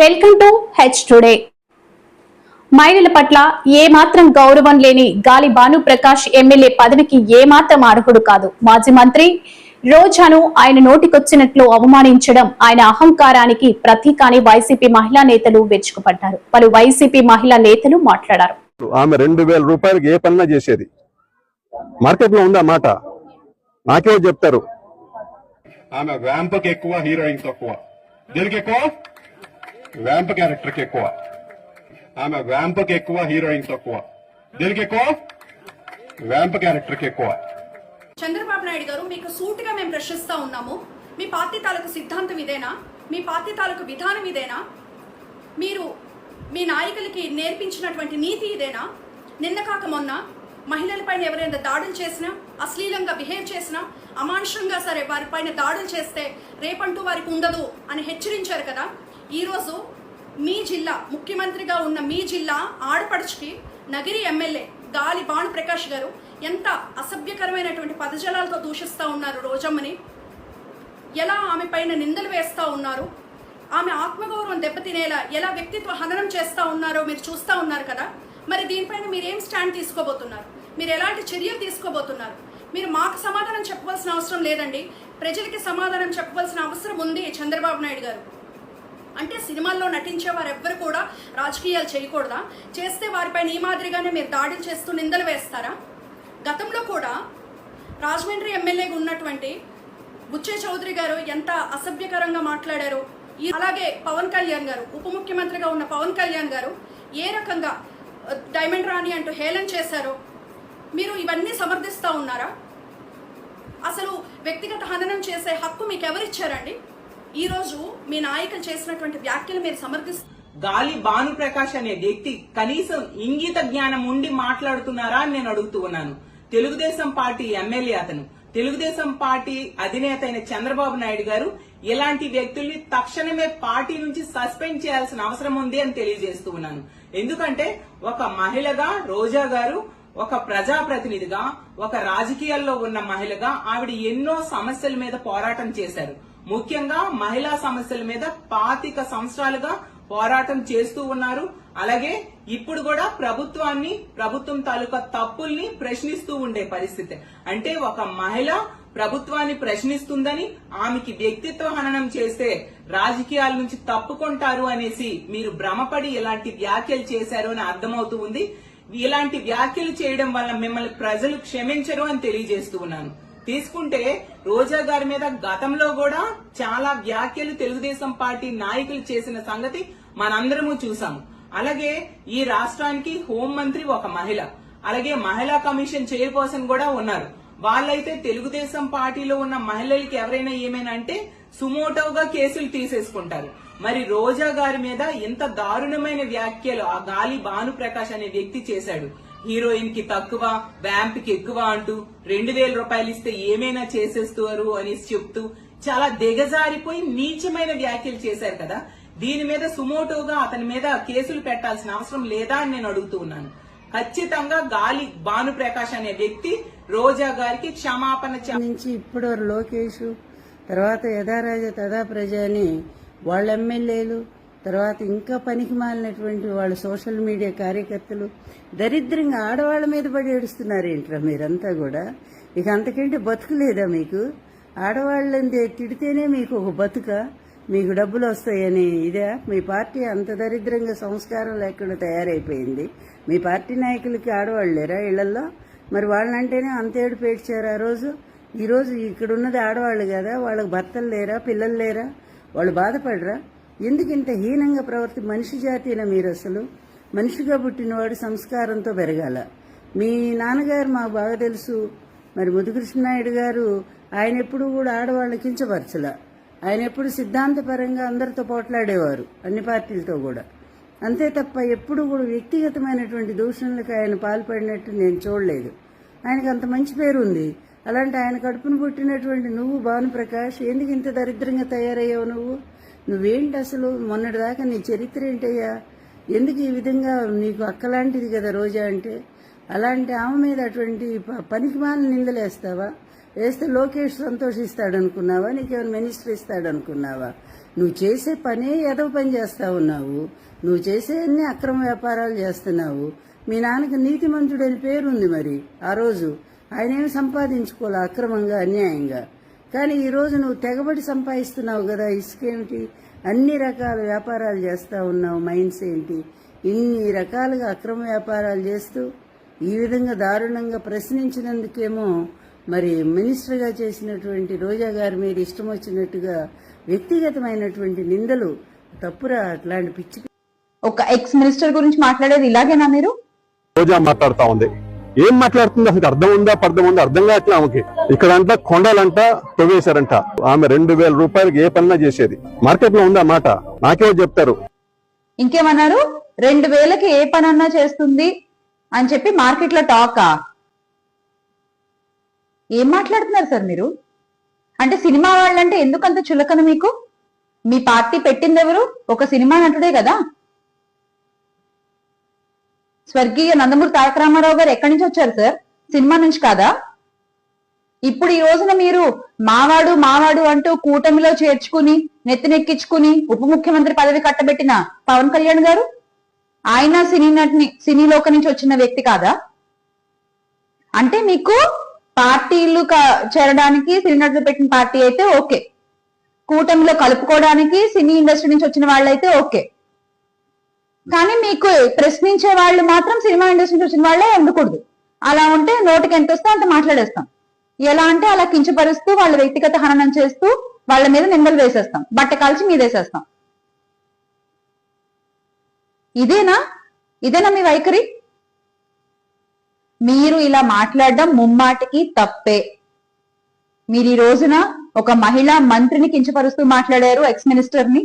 Welcome to H today. మహిళల పట్ల ఏ మాత్రం గౌరవం లేని గాలి భానుప్రకాష్ ఎమ్మెల్యే పదవికి ఏ మాత్రం అర్హుడు కాదు. మాజీ మంత్రి రోజాను ఆయన నోటికొచ్చినట్లు అవమానించడం ఆయన అహంకారానికి ప్రతీక అని వైసీపీ మహిళా నేతలు వెచ్చుకుపడ్డారు పలు వైసీపీ మహిళా నేతలు మాట్లాడారు. ఆమె రెండు వేల రూపాయలకి ఏ పనినా చేసేది. మార్కెట్లో ఉందా మాట? నాకే చెప్తారు. ఆమె వ్యాంపకి ఎక్కువ హీరోయిన్ తక్కువ. దీనికి ఎక్కువ వ్యాంప్ క్యారెక్టర్కి ఎక్కువ ఆమె వ్యాంపకి ఎక్కువ హీరోయిన్ తక్కువ దీనికి ఎక్కువ వ్యాంప్ క్యారెక్టర్కి ఎక్కువ చంద్రబాబు నాయుడు గారు మీకు సూటిగా మేము ప్రశ్నిస్తా ఉన్నాము మీ పార్టీ తాలూకు సిద్ధాంతం ఇదేనా మీ పార్టీ తాలూకు విధానం ఇదేనా మీరు మీ నాయకులకి నేర్పించినటువంటి నీతి ఇదేనా నిన్న కాక మొన్న మహిళలపైన ఎవరైనా దాడులు చేసినా అశ్లీలంగా బిహేవ్ చేసినా అమానుషంగా సరే వారిపైన దాడులు చేస్తే రేపంటూ వారికి ఉండదు అని హెచ్చరించారు కదా ఈరోజు మీ జిల్లా ముఖ్యమంత్రిగా ఉన్న మీ జిల్లా ఆడపడుచుకి నగిరి ఎమ్మెల్యే గాలి భాను ప్రకాష్ గారు ఎంత అసభ్యకరమైనటువంటి పదజలాలతో దూషిస్తూ ఉన్నారు రోజమ్మని. ఎలా ఆమె పైన నిందలు వేస్తూ ఉన్నారు? ఆమె ఆత్మగౌరవం దెబ్బతినేలా ఎలా వ్యక్తిత్వ హననం చేస్తూ ఉన్నారో మీరు చూస్తూ ఉన్నారు కదా? మరి దీనిపైన మీరు ఏం స్టాండ్ తీసుకోబోతున్నారు? మీరు ఎలాంటి చర్యలు తీసుకోబోతున్నారు? మీరు మాకు సమాధానం చెప్పవలసిన అవసరం లేదండి. ప్రజలకి సమాధానం చెప్పవలసిన అవసరం ఉంది చంద్రబాబు నాయుడు గారు. అంటే సినిమాల్లో నటించే వారెవ్వరు కూడా రాజకీయాలు చేయకూడదా? చేస్తే వారిపైన ఈ మాదిరిగానే మీరు దాడులు చేస్తూ నిందలు వేస్తారా? గతంలో కూడా రాజమండ్రి ఎమ్మెల్యేగా ఉన్నటువంటి బుచ్చే చౌదరి గారు ఎంత అసభ్యకరంగా మాట్లాడారు? ఈ- అలాగే పవన్ కళ్యాణ్ గారు ఉప ముఖ్యమంత్రిగా ఉన్న పవన్ కళ్యాణ్ గారు ఏ రకంగా డైమండ్ రాణి అంటూ హేళన చేశారో? మీరు ఇవన్నీ సమర్థిస్తూ ఉన్నారా? అసలు వ్యక్తిగత హననం చేసే హక్కు మీకు ఎవరిచ్చారండి ఈరోజు మీ నాయకులు చేసినటువంటి వ్యాఖ్యలు మీరు సమర్థిస్తారు గాలి భానుప్రకాష్ అనే వ్యక్తి కనీసం ఇంగిత జ్ఞానం ఉండి మాట్లాడుతున్నారా అని నేను అడుగుతూ ఉన్నాను. తెలుగుదేశం పార్టీ ఎమ్మెల్యే అతను. తెలుగుదేశం పార్టీ అధినేత అయిన చంద్రబాబు నాయుడు గారు ఇలాంటి వ్యక్తుల్ని తక్షణమే పార్టీ నుంచి సస్పెండ్ చేయాల్సిన అవసరం ఉంది అని తెలియజేస్తూ ఉన్నాను. ఎందుకంటే ఒక మహిళగా రోజా గారు ఒక ప్రజాప్రతినిధిగా ఒక రాజకీయాల్లో ఉన్న మహిళగా ఆవిడ ఎన్నో సమస్యల మీద పోరాటం చేశారు. ముఖ్యంగా మహిళా సమస్యల మీద పాతిక సంవత్సరాలుగా పోరాటం చేస్తూ ఉన్నారు. అలాగే ఇప్పుడు కూడా ప్రభుత్వాన్ని ప్రభుత్వం తాలూకా తప్పుల్ని ప్రశ్నిస్తూ ఉండే పరిస్థితి. అంటే ఒక మహిళ ప్రభుత్వాన్ని ప్రశ్నిస్తుందని ఆమెకి వ్యక్తిత్వ హననం చేస్తే రాజకీయాల నుంచి తప్పుకుంటారు అనేసి మీరు భ్రమపడి ఇలాంటి వ్యాఖ్యలు చేశారు అని అర్థమవుతూ ఉంది. ఇలాంటి వ్యాఖ్యలు చేయడం వల్ల మిమ్మల్ని ప్రజలు క్షమించరు అని తెలియజేస్తూ ఉన్నాను. తీసుకుంటే రోజా గారి మీద గతంలో కూడా చాలా వ్యాఖ్యలు తెలుగుదేశం పార్టీ నాయకులు చేసిన సంగతి మనందరము చూసాము అలాగే ఈ రాష్ట్రానికి హోంమంత్రి ఒక మహిళ అలాగే మహిళా కమిషన్ చైర్పర్సన్ కూడా ఉన్నారు. వాళ్ళైతే తెలుగుదేశం పార్టీలో ఉన్న మహిళలకి ఎవరైనా ఏమైనా అంటే సుమోటోగా కేసులు తీసేసుకుంటారు. మరి రోజా గారి మీద ఇంత దారుణమైన వ్యాఖ్యలు ఆ గాలి భానుప్రకాష్ అనే వ్యక్తి చేశాడు. హీరోయిన్కి తక్కువ వ్యాంప్కి ఎక్కువ అంటూ రెండు వేల రూపాయలు ఇస్తే ఏమైనా చేసేస్తారు అనేసి చెప్తూ చాలా దిగజారిపోయి నీచమైన వ్యాఖ్యలు చేశారు కదా. దీని మీద సుమోటోగా అతని మీద కేసులు పెట్టాల్సిన అవసరం లేదా అని నేను అడుగుతూ ఉన్నాను. ఖచ్చితంగా గాలి భానుప్రకాష్ అనే వ్యక్తి రోజా గారికి క్షమాపణ నుంచి ఇప్పుడు లోకేష్ తర్వాత యథారాజ తథా ప్రజ అని వాళ్ళ ఎమ్మెల్యేలు తర్వాత ఇంకా పనికి మాలినటువంటి వాళ్ళ సోషల్ మీడియా కార్యకర్తలు దరిద్రంగా ఆడవాళ్ళ మీద పడి ఏడుస్తున్నారు ఏంట్రా మీరంతా కూడా? ఇక అంతకంటే బతుకులేదా మీకు? ఆడవాళ్ళని తిడితేనే మీకు ఒక బతుక. మీకు డబ్బులు వస్తాయని ఇదే. మీ పార్టీ అంత దరిద్రంగా సంస్కారం లేకుండా తయారైపోయింది. మీ పార్టీ నాయకులకి ఆడవాళ్ళు లేరా ఇళ్ళలో మరి వాళ్ళంటేనే అంత ఏడు పేడ్చారు ఆ రోజు. ఈరోజు ఇక్కడ ఉన్నది ఆడవాళ్ళు కదా. వాళ్ళకి భర్తలు లేరా? పిల్లలు లేరా? వాళ్ళు బాధపడరా? ఎందుకు ఇంత హీనంగా ప్రవర్తి మనిషి జాతీన మీరు అసలు? మనిషిగా పుట్టినవాడు సంస్కారంతో పెరగాల. మీ నాన్నగారు మాకు బాగా తెలుసు. మరి ముదుకృష్ణనాయుడు గారు ఆయన ఎప్పుడు కూడా ఆడవాళ్ళని కించపరచల. ఆయన ఎప్పుడు సిద్ధాంతపరంగా అందరితో పోట్లాడేవారు అన్ని పార్టీలతో కూడా. అంతే తప్ప ఎప్పుడు కూడా వ్యక్తిగతమైనటువంటి దూషణలకు ఆయన పాల్పడినట్టు నేను చూడలేదు. ఆయనకు అంత మంచి పేరు ఉంది. అలాంటి ఆయన కడుపును పుట్టినటువంటి నువ్వు భానుప్రకాష్ ఎందుకు ఇంత దరిద్రంగా తయారయ్యావు నువ్వు? నువ్వేంటి అసలు? మొన్నటిదాకా నీ చరిత్ర ఏంటయ్యా? ఎందుకు ఈ విధంగా నీకు అక్కలాంటిది కదా రోజా అంటే? అలాంటి ఆమె మీద అటువంటి ప- పనికిమాలిన నిందలేస్తావా? వేస్తే లోకేష్ సంతోషిస్తాడనుకున్నావా? నీకేమైనా మినిస్టర్ ఇస్తాడనుకున్నావా? నువ్వు చేసే పనే ఏదో పని చేస్తా ఉన్నావు. నువ్వు చేసే అన్ని అక్రమ వ్యాపారాలు చేస్తున్నావు. మీ నాన్నకి నీతిమంతుడని పేరుంది మరి ఆ రోజు. ఆయన ఏమి సంపాదించుకోలే అక్రమంగా అన్యాయంగా? కానీ ఈ రోజు నువ్వు తెగబడి సంపాదిస్తున్నావు కదా ఇసుకేమిటి అన్ని రకాల వ్యాపారాలు చేస్తా ఉన్నావు మైన్స్ ఏంటి? ఇన్ని రకాలుగా అక్రమ వ్యాపారాలు చేస్తూ ఈ విధంగా దారుణంగా ప్రశ్నించినందుకేమో మరి మినిస్టర్గా చేసినటువంటి రోజా గారి మీద ఇష్టం వచ్చినట్టుగా వ్యక్తిగతమైనటువంటి నిందలు తప్పురా అట్లాంటి పిచ్చి ఒక ఎక్స్ మినిస్టర్ గురించి మాట్లాడేది ఇలాగేనా మీరు? రోజా మాట్లాడుతా ఉంది. ఏం మాట్లాడుతుంది అసలు అర్థం ఉందా పర్థం ఉందా? అర్థం కావట్లే ఆమెకి? ఇక్కడ అంట కొండలంట తవ్వేశారంట. ఆమె రెండు వేల రూపాయలకి ఏ పన్నా చేసేది. మార్కెట్లో ఉందా మాట? నాకే చెప్తారు. ఇంకేమన్నారు? రెండు వేలకి ఏ పనన్నా చేస్తుంది అని చెప్పి మార్కెట్లో టాకా? ఏం మాట్లాడుతున్నారు సార్ మీరు? అంటే సినిమా వాళ్ళంటే ఎందుకంత చులకన మీకు? మీ పార్టీ పెట్టింది ఎవరు ఒక సినిమా నటుడే కదా? స్వర్గీయ నందమూరి తారక రామారావు గారు ఎక్కడి నుంచి వచ్చారు సార్? సినిమా నుంచి కాదా? ఇప్పుడు ఈ రోజున మీరు మావాడు మావాడు అంటూ కూటమిలో చేర్చుకుని నెత్తినెక్కించుకుని ఉప ముఖ్యమంత్రి పదవి కట్టబెట్టిన పవన్ కళ్యాణ్ గారు? ఆయన సినీ నటిని సినీ లోక నుంచి వచ్చిన వ్యక్తి కాదా? అంటే మీకు పార్టీలు చేరడానికి సినీ నటులు పెట్టిన పార్టీ అయితే ఓకే. కూటమిలో కలుపుకోవడానికి సినీ ఇండస్ట్రీ నుంచి వచ్చిన వాళ్ళైతే ఓకే. కానీ మీకు ప్రశ్నించే వాళ్ళు మాత్రం సినిమా ఇండస్ట్రీ నుంచి వచ్చిన వాళ్ళే ఉండకూడదు. అలా ఉంటే నోటికి ఎంత వస్తే అంత మాట్లాడేస్తాం. ఎలా అంటే అలా కించపరుస్తూ వాళ్ళ వ్యక్తిగత హననం చేస్తూ వాళ్ళ మీద నిందలు వేసేస్తాం. బట్ట కాల్చి మీదేసేస్తాం. ఇదేనా? ఇదేనా మీ వైఖరి? మీరు ఇలా మాట్లాడడం ముమ్మాటికి తప్పే. మీరు ఈ రోజున ఒక మహిళా మంత్రిని కించపరుస్తూ మాట్లాడారు ఎక్స్ మినిస్టర్ని